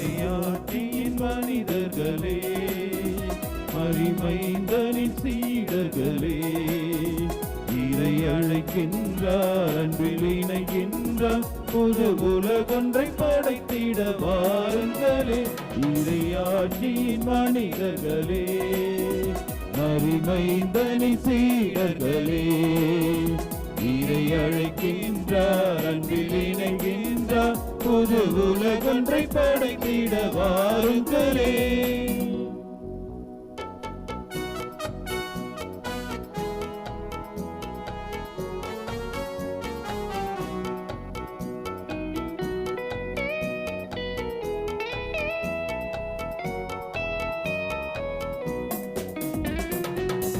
மறையாட்சியின் மனிதர்களே மறிமைந்தனின் சீடர்களே இதை அழைக்கின்றார் அன்பில் இணைகின்றார் புது உலகொன்றை படைத்திட வாருங்களே இறையாட்சியின் மனிதர்களே மறிமைந்தனி சீடர்களே இதை அழைக்கின்றார் அன்பில் இணைகின்றார் புது ஒன்றை படைத்திட வாருங்களே.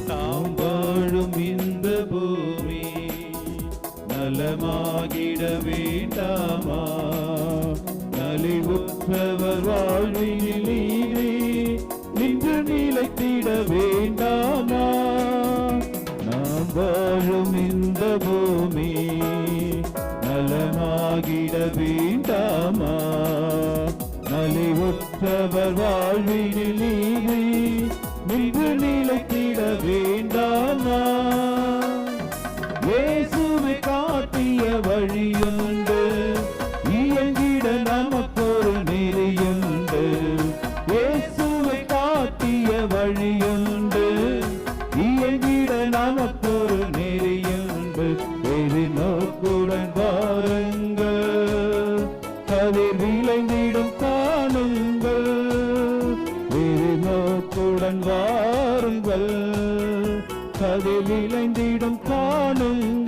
நாம் வாழும் இந்த பூமி நலமாகிட வேண்டாமா? நலிவுற்றவர் வாழ்வினில் நீரே நின்று நிலைத்திட வேண்டாமா? நாம் வாழும் இந்த பூமி நலமாகிட வேண்டாமா? நலிவுற்றவர் வாழ்வினில் நீரே நின்று நிலை நமக்கொரு நெறியுண்டு இயேசுவை காட்டிய வழியுண்டு இயங்கிட நமக்கொரு நெறியுண்டு வெறி நோக்குடன் வாருங்கள். கதிர் விளைந்திடும் காணுங்கள். வெறி நோக்குடன் வாருங்கள். கதிர் விளைந்திடும் காணுங்கள்.